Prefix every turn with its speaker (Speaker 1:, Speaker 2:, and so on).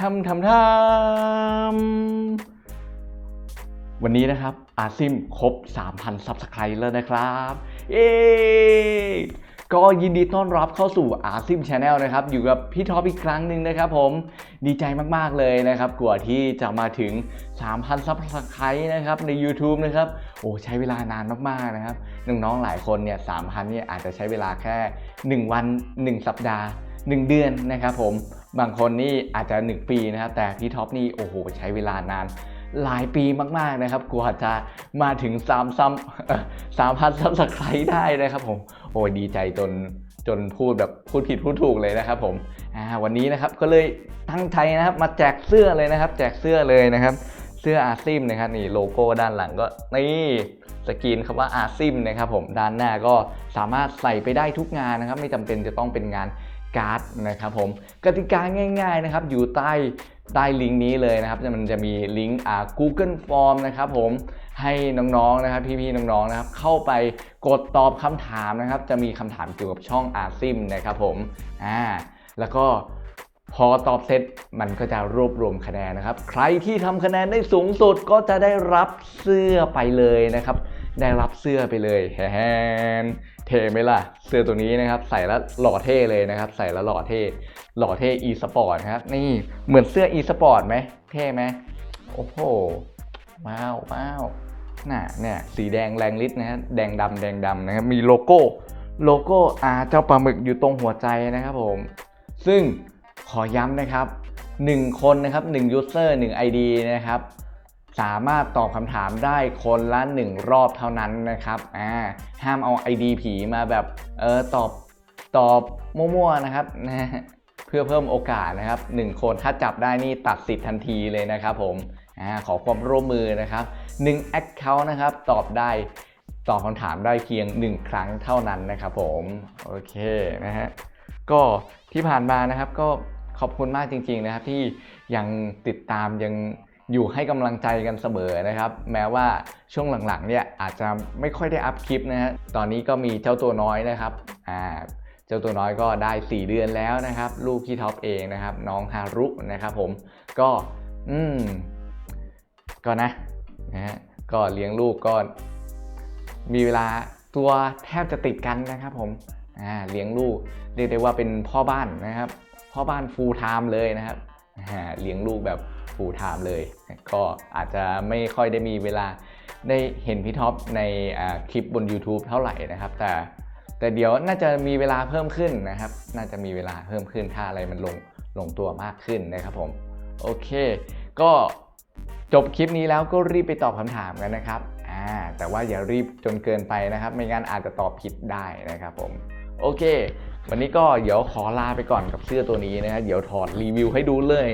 Speaker 1: ทำทำทำวันนี้นะครับ อาซิมครบ 3,000 ซับสไครต์แล้วนะครับ เย้ก็ยินดีต้อนรับเข้าสู่อาซิมชาแนลนะครับ อยู่กับพี่ท็อปอีกครั้งหนึ่งนะครับผมดีใจมาก ๆ เลยนะครับ กว่าที่จะมาถึง 3,000 ซับสไครต์นะครับ ใน YouTube นะครับ โอ้ใช้เวลานานมาก ๆ นะครับ น้องๆหลายคนเนี่ย 3,000 เนี่ยอาจจะใช้เวลาแค่ 1 วัน 1 สัปดาห์ 1 เดือนนะครับผม บางคนนี่อาจจะ 1 ปีนะครับ แต่พี่ท็อปนี่โอ้โหใช้เวลานานหลายปีมากๆนะครับกว่าจะมาถึง3ซ้ำสามพันซับสไครต์ได้นะครับผมโอ้ยดีใจจนจนพูดแบบพูดผิดพูดถูกเลยนะครับผมวันนี้นะครับก็เลยตั้งใจนะครับมาแจกเสื้อเลยนะครับ แจกเสื้อเลยนะครับ เสื้ออาซิมนะครับนี่โลโก้ด้านหลังก็นี่สกรีนคำว่าอาซิมนะครับผมด้านหน้าก็สามารถใส่ไปได้ทุกงานนะครับ ไม่จำเป็นจะต้องเป็นงาน การ์ดนะครับผมกติกาง่ายๆนะครับอยู่ใต้ใต้ลิงก์นี้เลยนะครับมันจะมีลิงก์อ่า Google Form นะครับผมให้น้องๆนะครับพี่ๆน้องๆนะครับเข้าไปกดตอบคำถามนะครับ จะมีคำถามเกี่ยวกับช่องอาซิมนะครับผมอ่าแล้วก็พอตอบเสร็จมันก็จะรวบรวมคะแนนนะครับ ใครที่ทำคะแนนได้สูงสุดก็จะได้รับเสื้อไปเลยนะครับ ได้รับเสื้อไปเลยแฮนเท่ไหมล่ะ เสื้อตัวนี้นะครับ ใส่แล้วหล่อเท่เลยนะครับ ใส่แล้วหล่อเท่ หล่อเท่ e สปอร์ตครับ นี่เหมือนเสื้อ e สปอร์ตไหมเท่ไหมโอ้โห ว้าวว้าวน่ะเนี่ยสีแดงแรงฤทธิ์นะฮะแดงดำแดงดำนะครับ มีโลโก้โลโก้อาเจ้าปลาหมึกอยู่ตรงหัวใจนะครับผม ซึ่งขอย้ำนะครับ 1 คนนะครับ1 user 1 ID นะครับ สามารถตอบคำถามได้คนละ 1 รอบเท่านั้นนะครับอ่าห้ามเอา ID ผีมาแบบเออตอบตอบมั่วๆนะครับนะเพื่อเพิ่มโอกาสนะครับ 1 คนถ้าจับได้นี่ตัดสิทธิ์ทันทีเลยนะครับผมอ่าขอความร่วมมือนะครับ1 Account นะครับตอบได้ตอบคำถามได้เพียง 1 ครั้งเท่านั้นนะครับผมโอเคนะฮะก็ที่ผ่านมานะครับก็ขอบคุณมากจริง ๆนะครับที่ยังติดตามยัง อยู่ให้กำลังใจกันเสมอนะครับ แม้ว่าช่วงหลังๆเนี่ยอาจจะไม่ค่อยได้อัพคลิปนะฮะตอนนี้ก็มีเจ้าตัวน้อยนะครับอ่าเจ้าตัวน้อยก็ได้ 4 เดือนแล้วนะครับ ลูกพี่ท็อปเองนะครับ น้องฮารุนะครับผมก็อืมก็นะนะฮะก็เลี้ยงลูกก็มีเวลาตัวแทบจะติดกันนะครับผมอ่าเลี้ยงลูกเรียกได้ว่าเป็นพ่อบ้านนะครับ พ่อบ้าน full time เลยนะครับเลี้ยงลูกแบบ full time เลย ก็อาจจะไม่ค่อยได้มีเวลาได้เห็นพี่ท็อปในคลิปบน YouTube เท่าไหร่นะครับ แต่แต่เดี๋ยวน่าจะมีเวลาเพิ่มขึ้นนะครับ น่าจะมีเวลาเพิ่มขึ้นถ้าอะไรมันลงลงตัวมากขึ้นนะครับผมโอเค ก็จบคลิปนี้แล้วก็รีบไปตอบคำถามกันนะครับอ่าแต่ว่าอย่ารีบจนเกินไปนะครับ ไม่งั้นอาจจะตอบผิดได้นะครับผมโอเค วันนี้ก็เดี๋ยวขอลาไปก่อนกับเสื้อตัวนี้นะครับเดี๋ยวถอดรีวิวให้ดูเลย